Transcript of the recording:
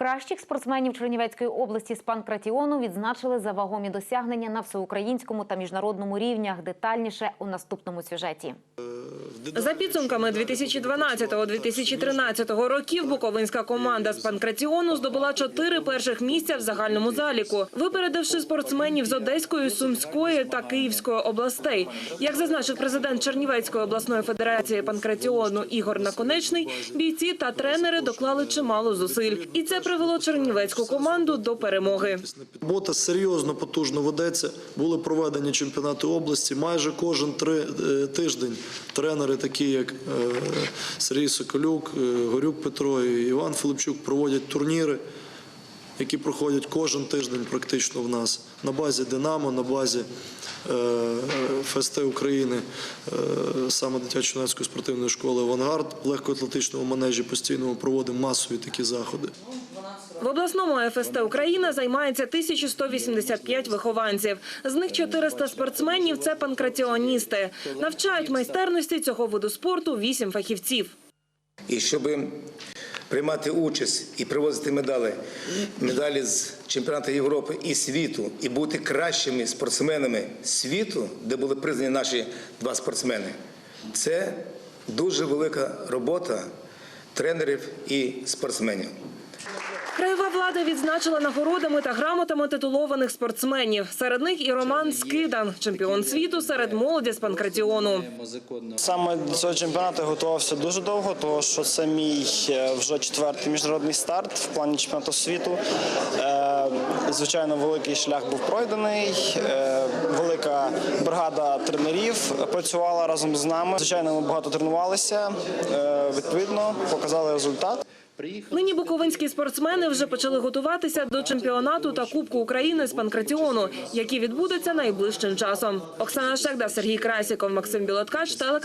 Кращих спортсменів Чернівецької області з панкратіону відзначили за вагомі досягнення на всеукраїнському та міжнародному рівнях. Детальніше у наступному сюжеті. За підсумками 2012-2013 років буковинська команда з панкратіону здобула чотири перших місця в загальному заліку, випередивши спортсменів з Одеської, Сумської та Київської областей. Як зазначив президент Чернівецької обласної федерації панкратіону Ігор Наконечний, бійці та тренери доклали чимало зусиль, і це привело чернівецьку команду до перемоги. Робота серйозно потужно ведеться. Були проведені чемпіонати області. Майже кожен три, е, тиждень тренери, такі як е, Сергій Соколюк, е, Горюк Петро і Іван Филипчук, проводять турніри, які проходять кожен тиждень практично в нас на базі Динамо, на базі е, ФСТ України, е, саме дитячо-юнацької спортивної школи Авангард в легкоатлетичному манежі постійно ми проводимо масові такі заходи. В обласному ФСТ Україна займається 1185 вихованців. З них 400 спортсменів – це панкратіоністи. Навчають майстерності цього виду спорту 8 фахівців. І щоб приймати участь і привозити медалі, медалі з чемпіонату Європи і світу, і бути кращими спортсменами світу, де були признані наші два спортсмени, це дуже велика робота тренерів і спортсменів. Краєва влада відзначила нагородами та грамотами титулованих спортсменів. Серед них і Роман Скидан, чемпіон світу серед молоді з панкратіону. Саме до цього чемпіонату готувався дуже довго, тому що це мій е, вже четвертий міжнародний старт в плані чемпіонату світу. Е, Звичайно, великий шлях був пройдений. е, Велика бригада тренерів працювала разом з нами. Звичайно, ми багато тренувалися. Відповідно, показали результат. Нині буковинські спортсмени вже почали готуватися до чемпіонату та Кубку України з панкратіону, який відбудеться найближчим часом. Оксана Шегда, Сергій Красіков, Максим Білоткач, телеканал.